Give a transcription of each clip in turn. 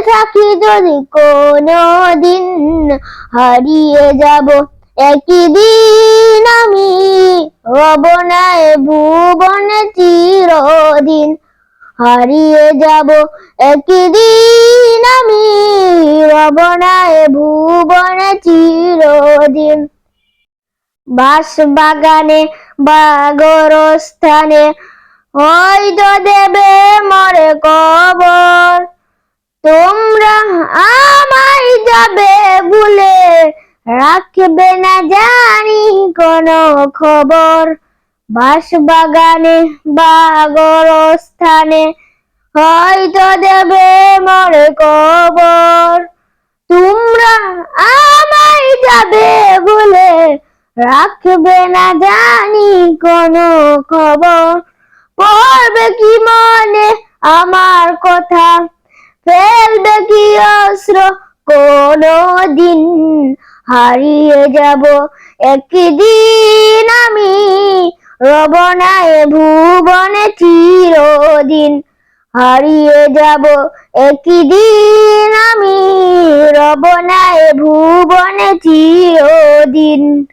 থাকি যদি কোনো দিন হারিয়ে যাব। একই দিন আমি রব নাই ভুবনে চিরদিন। হারিয়ে যাব। একই দিন আমি রব নাই ভুবনে চিরদিন। বাস বাগানে বা গোরস্থানে হয়তো দেবে মরে কবর তোমরা আমায় যাবে ভুলে রাখবে না জানি কোনো খবর। বাস বাগানে বা গোরস্থানে হয়তো দেবে মরে কবর। তোমরা আমায় যাবে বলে রাখবে না জানি কোনো খবর। পড়বে কি মনে আমার কথা? ফেলবে কি অস্ত্র কোনো দিন হারিয়ে যাব একদিন আমি। রবনায় ভুবনে চিরদিন। হারিয়ে যাব একদিন আমি। রবনায় ভুবনে চিরদিন।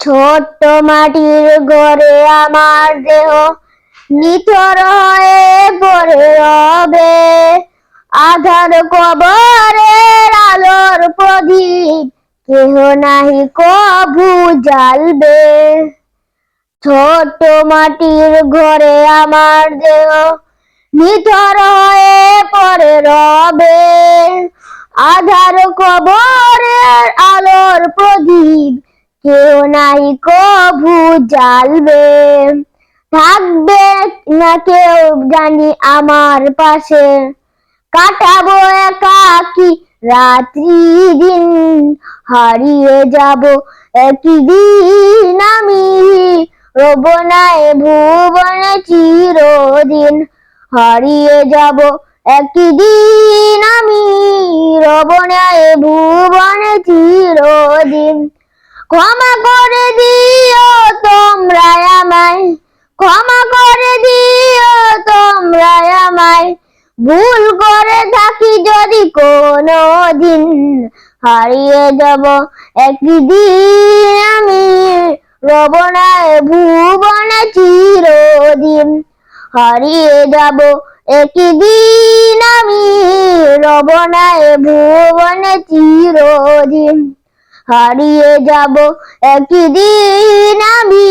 ছোট্ট মাটির ঘরে আমার দেহ নিথর হয়ে পড়ে রবে। আধার আলোর প্রদীপ কেহ নাহি কভু জ্বালবে। ছোট্ট মাটির ঘরে আমার দেহ নিথর হয়ে পড়ে রবে। আধার কবরের আলোর প্রদীপ কেউ নাই কভু জ্বালবে। থাকবে না কেউ জানি আমার পাশে। কাটাবো একাকি রাত্রি দিন হারিয়ে যাব একদিন আমি। রব নাই ভুবনে চিরদিন হারিয়ে যাব একদিন আমি। রব নাই ভুবনে চিরদিন। ক্ষমা করে দিও তোমরা আমায়। ক্ষমা করে দিও কোনো দিন হারিয়ে যাব একদিন। আমি রবনায় ভুবনে চিরদিন। হারিয়ে যাব একদিন। আমি রবনায় ভুবনে চিরদিন। হারিয়ে যাব একদিন। আমি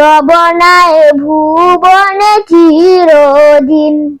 রবনায় ভুবনে চিরদিন।